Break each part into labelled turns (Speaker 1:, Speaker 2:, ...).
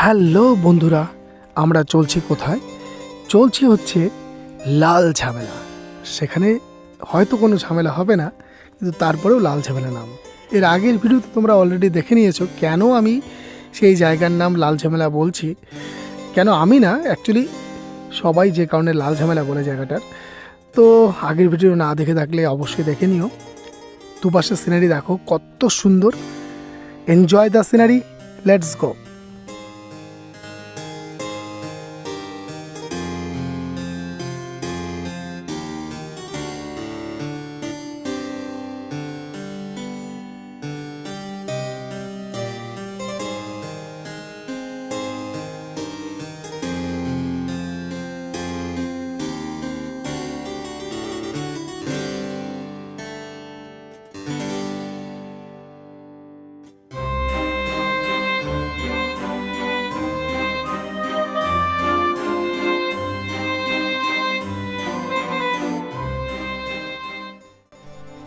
Speaker 1: Hello বন্ধুরা, আমরা চলছি কোথায়? চলছি হচ্ছে লাল ঝামেলা। সেখানে হয়তো কোনো ঝামেলা হবে না, কিন্তু তারপরেও লাল ঝামেলা নাম। এর আগের ভিডিওতে তোমরা অলরেডি দেখে নিয়েছো কেন আমি সেই জায়গার নাম লাল ঝামেলা বলছি। কেন আমি না অ্যাকচুয়ালি সবাই যে কারণে লাল ঝামেলা বলে জায়গাটার। তো আগের ভিডিও না দেখে থাকলে অবশ্যই দেখে নিও। দুপাশের সিনারি দেখো, কত সুন্দর। Enjoy the scenery let's go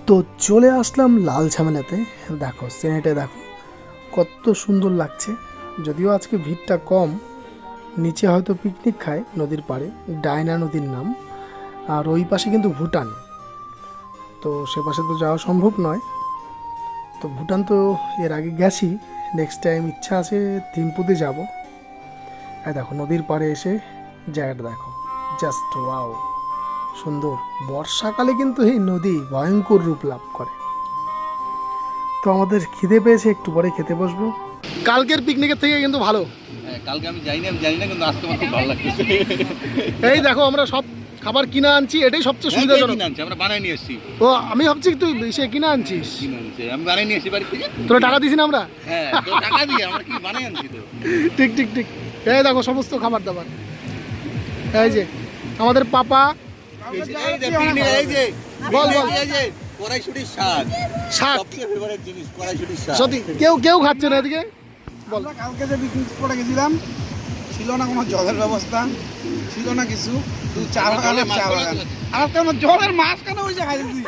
Speaker 1: তো চলে আসলাম লাল ঝামেলাতে। দেখো সিনেটে দেখো, কত সুন্দর লাগছে। যদিও আজকে ভিড়টা কম, নিচে হয়তো পিকনিক খায় নদীর পাড়ে, ডায়না নদীর নাম, আর ওই পাশে কিন্তু ভুটান। তো সে পাশে তো যাওয়া সম্ভব নয়। তো ভুটান তো এর আগে গেছি নেক্সট টাইম ইচ্ছা আছে থিম্পুতে যাব। আর দেখো, নদীর পাড়ে এসে জায়গাটা দেখো। জাস্ট ওয়াও সুন্দর। বর্ষাকালে কিন্তু এই নদী ভয়ঙ্কর রূপ লাভ করে। তো আমাদের খিদে পেয়েছে একটু পরে খেতে বসবো। কালকের পিকনিকের থেকে কিন্তু ভালো।
Speaker 2: হ্যাঁ, কালকে আমি যাইনি আমি জানি না কিন্তু আজকে আমার খুব ভালো লাগতেছে।
Speaker 1: এই দেখো আমরা সব খাবার কিনে আনছি এটাই সবচেয়ে
Speaker 2: হ্যাঁ,
Speaker 1: সুবিধাজনক।
Speaker 2: আনছে? আমরা বানাই নিয়ে এসেছি।
Speaker 1: ও আমি ভাবছি তুই সে কিনে আনছিস।
Speaker 2: আমি বানাই নিয়ে এসেছি বাড়ি থেকে।
Speaker 1: তোরা টাকা দিস না আমরা?
Speaker 2: হ্যাঁ টাকা দিয়ে আমরা কি বানাই আনছি তো?
Speaker 1: ঠিক ঠিক ঠিক। এই দেখো সমস্ত খাবার দাবার। এই যে আমাদের পাপা কেউ কেউ খাচ্ছে না এদিকে?
Speaker 3: কালকে যে পিকনিক স্পটে গেছিলাম ছিল না কোনো জলের ব্যবস্থা ছিল না কিছু
Speaker 2: জলের মাঝখানে
Speaker 3: কি।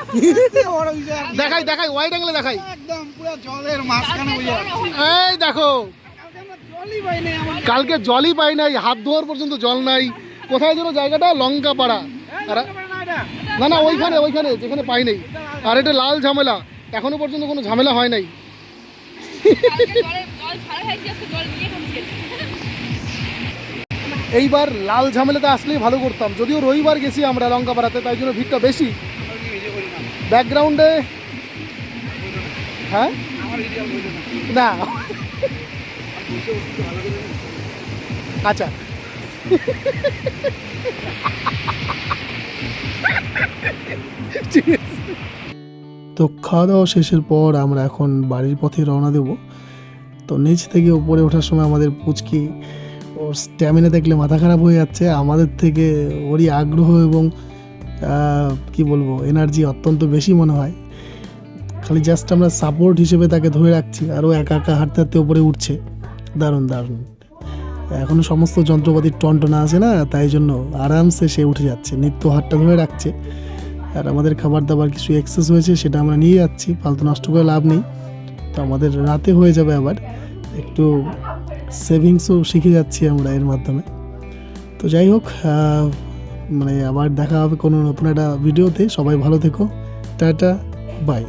Speaker 1: দেখাই দেখাই ওয়াইড অ্যাঙ্গেলে দেখাই।
Speaker 3: একদম পুরো জলের মাঝখানে আছি।
Speaker 1: এই দেখো।
Speaker 3: কালকে জলই পাই নাই
Speaker 1: কালকে জলই পাই নাই হাত ধোয়ার পর্যন্ত জল নাই। কোথায় যেন জায়গাটা? লঙ্কা পাড়া
Speaker 3: না
Speaker 1: না, ওইখানে ওইখানে, যেখানে পাই নাই। আর এটা লাল ঝামেলা। এখনও পর্যন্ত কোনো ঝামেলা হয় নাই। এইবার লাল ঝামেলাতে আসলেই ভালো করতাম। যদিও রবিবার গেছি আমরা লঙ্কা পাড়াতে তাই জন্য ভিড়টা বেশি। ব্যাকগ্রাউন্ডে হ্যাঁ? না। আচ্ছা। তো খাওয়া দাওয়া শেষের পর আমরা এখন বাড়ির পথে রওনা দেব। তো নিচ থেকে উপরে ওঠার সময় আমাদের পুচকি ওর স্ট্যামিনা দেখলে মাথা খারাপ হয়ে যাচ্ছে। আমাদের থেকে ওরই আগ্রহ এবং কি বলব এনার্জি অত্যন্ত বেশি মনে হয়। খালি জাস্ট আমরা সাপোর্ট হিসেবে তাকে ধরে রাখছি আর ও একা একা হাঁটতে হাঁটতে উপরে উঠছে। দারুণ দারুণ। এখনও সমস্ত যন্ত্রপাতির টনটনা আছে না, তাই জন্য আরামসে সে উঠে যাচ্ছে, নিত্য হাতটা ধরে রাখছে। আর আমাদের খাবার দাবার কিছু এক্সেস হয়েছে, সেটা আমরা নিয়ে যাচ্ছি, ফালতু নষ্ট করে লাভ নেই। তো আমাদের রাতে হয়ে যাবে আবার, একটু সেভিংসও শিখে যাচ্ছি আমরা এর মাধ্যমে। তো যাই হোক মানে আবার দেখা হবে কোনো নতুন একটা ভিডিওতে, সবাই ভালো থেকো, টাটা বাই